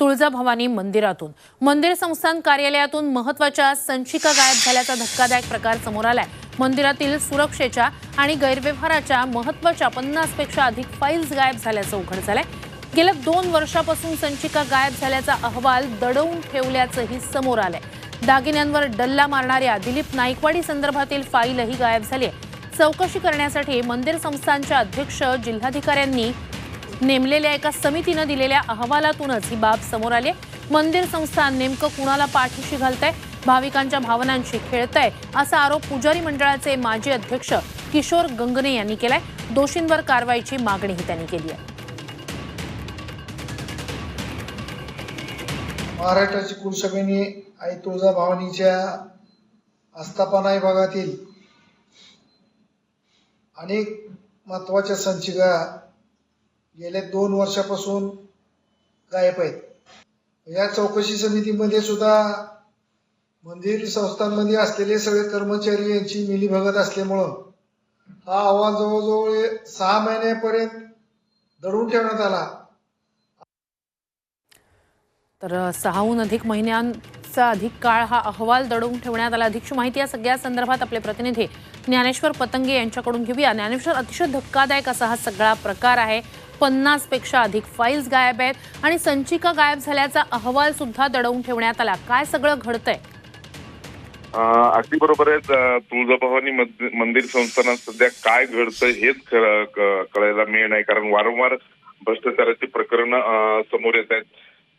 तुळजाभवानी मंदिरातून. मंदिर संस्थान कार्यालयातून महत्त्वाच्या संचिका गायब झाल्याचा धक्कादायक प्रकार समोर आलाय. मंदिरातील सुरक्षेच्या आणि गैरव्यवहाराच्या महत्त्वाच्या पन्नासपेक्षा अधिक फाईल्स गायब झाल्याचं उघड झालंय. गेल्या दोन वर्षापासून संचिका गायब झाल्याचा अहवाल दडवून ठेवल्याचंही समोर आलंय. दागिन्यांवर डल्ला मारणाऱ्या दिलीप नाईकवाडी संदर्भातील फाईलही गायब झाली आहे चौकशी करण्यासाठी मंदिर संस्थानच्या अध्यक्ष जिल्हाधिकाऱ्यांनी नेमलेल्या एका समितीनं दिलेल्या अहवालातूनच ही बाब समोर आली मंदिर संस्थान नेमकं कुणाला पाठीशी घालतंय? भाविकांच्या भावनांशी खेळतंय असा आरोप पुजारी मंडळाचे माजी अध्यक्ष किशोर गंगने यांनी केलाय. दोषींवर कारवाईची मागणीही त्यांनी केली आहे. महाराष्ट्राची कुलसभेने आई तुळजाभवानीच्या आस्थापना विभागातील अनेक महत्त्वाच्या संचिका गेल्या दोन वर्षापासून गायब आहेत. या चौकशी समितीमध्ये सुद्धा मंदिर संस्थांमध्ये असलेले सगळे कर्मचारी यांची मिलीभगत असल्यामुळं हा अहवाल जवळजवळ सहा महिन्यापर्यंत दडवून ठेवण्यात आला. तर सहाहून अधिक महिन्यांचा अधिक काळ हा अहवाल दडवून ठेवण्यात आला. अधिक माहिती या सगळ्या संदर्भात आपले प्रतिनिधी ज्ञानेश्वर पतंगे यांच्याकडून घेऊया. ज्ञानेश्वर अतिशय धक्कादायक असा हा सगळा प्रकार आहे. पन्नासपेक्षा अधिक फाईल्स गायब आहेत आणि संचिका गायब झाल्याचा अहवाल सुद्धा दडवून ठेवण्यात आला. काय सगळं घडतंय? अगदी बरोबर आहे. तुळजाभवानी मंदिर संस्थानात सध्या काय घडतं हेच कळायला मिळ नाही. कारण वारंवार भ्रष्टाचाराची प्रकरण समोर येत आहेत.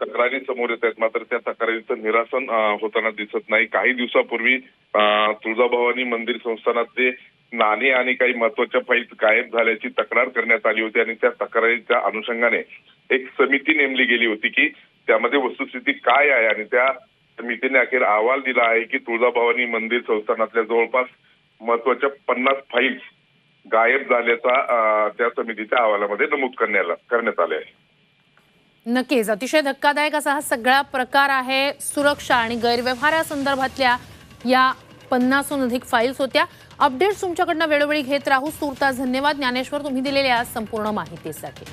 तक्रारी समोर येत आहेत. मात्र त्या तक्रारीचं निरासन होताना दिसत नाही. काही दिवसापूर्वी तुळजाभवानी मंदिर संस्थानातले नाणे आणि काही महत्त्वाच्या फाईल्स गायब झाल्याची तक्रार करण्यात आली होती आणि त्या तक्रारीच्या अनुषंगाने एक समिती नेमली गेली होती की त्यामध्ये वस्तुस्थिती काय आहे आणि त्या समितीने अखेर अहवाल दिला आहे की तुळजाभवानी मंदिर संस्थानातल्या जवळपास महत्त्वाच्या पन्नास फाईल्स गायब झाल्याचा त्या समितीच्या अहवालामध्ये नमूद करण्याला करण्यात आले आहे. नक्कीच. अतिशय धक्कादायक असा हा सगळा प्रकार आहे. सुरक्षा आणि गैरव्यवहारासंदर्भातल्या या पन्नासहून अधिक फाईल्स होत्या. अपडेट्स तुमच्याकडनं वेळोवेळी घेत राहू. तुर्तास धन्यवाद. ज्ञानेश्वर तुम्ही दिलेल्या संपूर्ण माहितीसाठी.